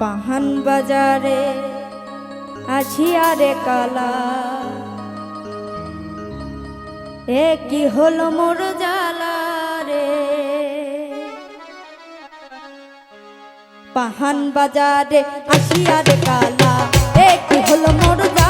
পাহান বাজারে আছিয়ারে কালা। এ কি হলো মোর জালা রে? পাহান বাজারে আসিয়ারে কালা। এ কি হলো মোর জালা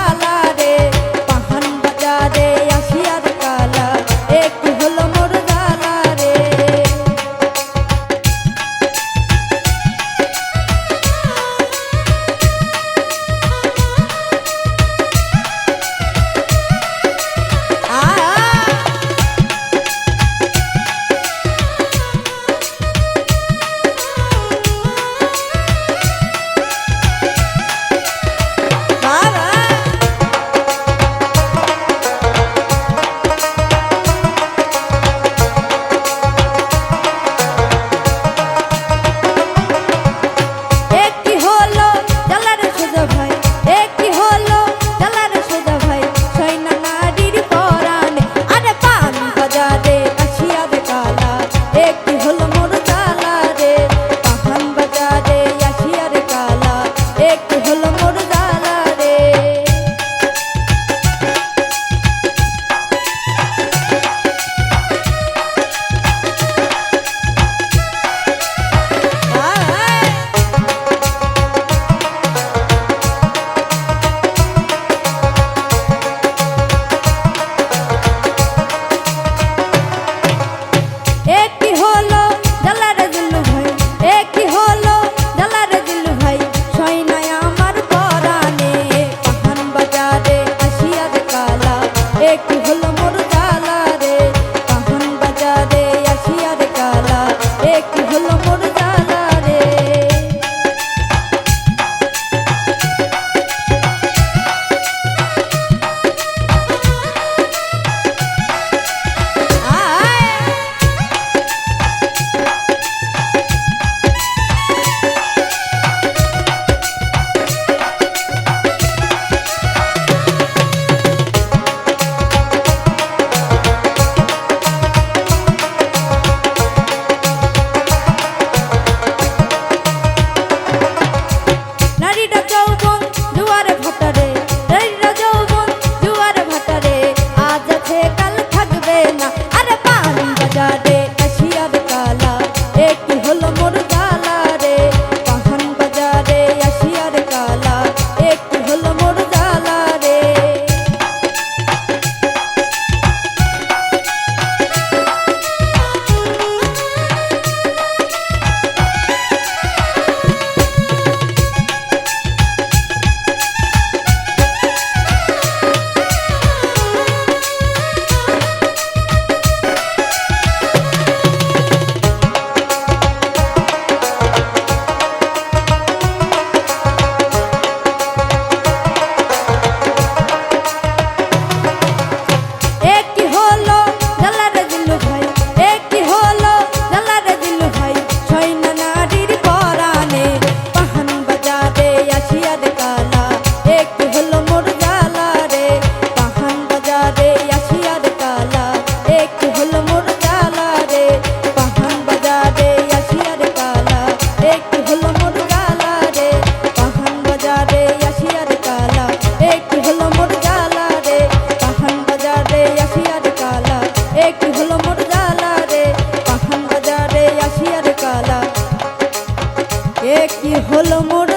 হলো মোর